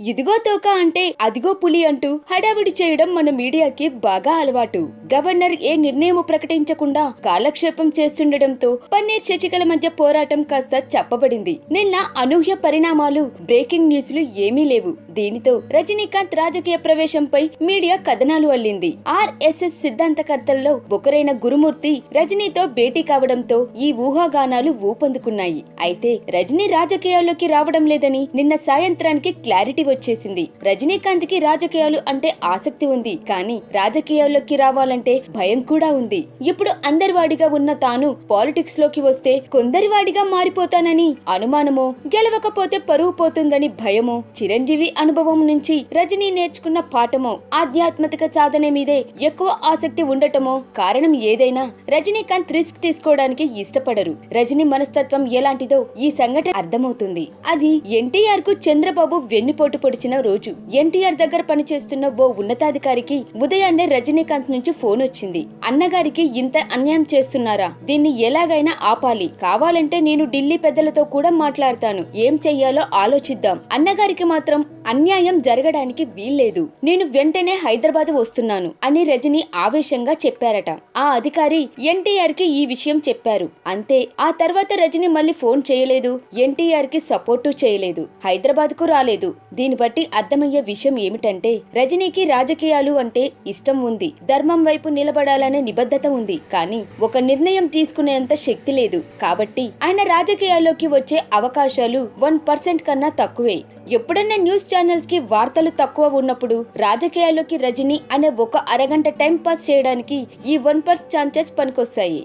ఇదిగో తోక అంటే అదిగో పులి అంటూ హడావిడి చేయడం మన మీడియాకి బాగా అలవాటు. గవర్నర్ ఏ నిర్ణయం ప్రకటించకుండా కాలక్షేపం చేస్తుండటంతో పన్నీర్ శశికళ మధ్య పోరాటం కాస్త చెప్పబడింది. నిన్న అనూహ్య పరిణామాలు బ్రేకింగ్ న్యూస్లు ఏమీ లేవు. దీనితో రజనీకాంత్ రాజకీయ ప్రవేశంపై మీడియా కథనాలు అల్లింది. ఆర్ఎస్ఎస్ సిద్ధాంతకర్తల్లో ఒకరైన గురుమూర్తి రజనీతో భేటీ కావడంతో ఈ ఊహాగానాలు ఊపందుకున్నాయి. అయితే రజనీ రాజకీయాల్లోకి రావడం లేదని నిన్న సాయంత్రానికి క్లారిటీ వచ్చేసింది. రజనీకాంత్కి రాజకీయాలు అంటే ఆసక్తి ఉంది. కానీ రాజకీయాల్లోకి రావాలంటే భయం కూడా ఉంది. ఇప్పుడు అందరివాడిగా ఉన్న తాను పాలిటిక్స్లోకి వస్తే కొందరివాడిగా మారిపోతానని అనుమానమో గెలవకపోతే పరువు పోతుందని భయమో చిరంజీవి అనుభవం నుంచి రజనీ నేర్చుకున్న పాఠమో ఆధ్యాత్మిక సాధన మీదే ఎక్కువ ఆసక్తి ఉండటమో కారణం ఏదైనా రజనీకాంత్ రిస్క్ తీసుకోవడానికి ఇష్టపడరు. రజనీ మనస్తత్వం ఎలాంటిదో ఈ సంఘటన అర్థమవుతుంది. అది ఎన్టీఆర్కు చంద్రబాబు వెన్నుపోటు పొడిచిన రోజు ఎన్టీఆర్ దగ్గర పనిచేస్తున్న ఓ ఉన్నతాధికారికి ఉదయాన్నే రజనీకాంత్ నుంచి ఫోన్ వచ్చింది. అన్నగారికి ఇంత అన్యాయం చేస్తున్నారా? దీన్ని ఎలాగైనా ఆపాలి. కావాలంటే నేను ఢిల్లీ పెద్దలతో కూడా మాట్లాడతాను. ఏం చెయ్యాలో ఆలోచిద్దాం. అన్నగారికి మాత్రం అన్యాయం జరగడానికి వీల్లేదు. నేను వెంటనే హైదరాబాద్ వస్తున్నాను అని రజని ఆవేశంగా చెప్పారట. ఆ అధికారి ఎన్టీఆర్కి ఈ విషయం చెప్పారు. అంతే ఆ తర్వాత రజని మళ్ళీ ఫోన్ చేయలేదు. ఎన్టీఆర్కి సపోర్టు చేయలేదు. హైదరాబాద్కు రాలేదు. దీన్ని బట్టి అర్థమయ్యే విషయం ఏమిటంటే రజనీకి రాజకీయాలు అంటే ఇష్టం ఉంది. ధర్మం వైపు నిలబడాలనే నిబద్ధత ఉంది. కానీ ఒక నిర్ణయం తీసుకునేంత శక్తి లేదు. కాబట్టి ఆయన రాజకీయాల్లోకి వచ్చే అవకాశాలు వన్ పర్సెంట్ కన్నా తక్కువే. ఎప్పుడన్నా న్యూస్ ఛానల్స్కి వార్తలు తక్కువ ఉన్నప్పుడు రాజకీయాల్లోకి రజనీ అనే ఒక అరగంట టైం పాస్ చేయడానికి ఈ వన్ పర్స్ ఛాన్సెస్ పనికొస్తాయి.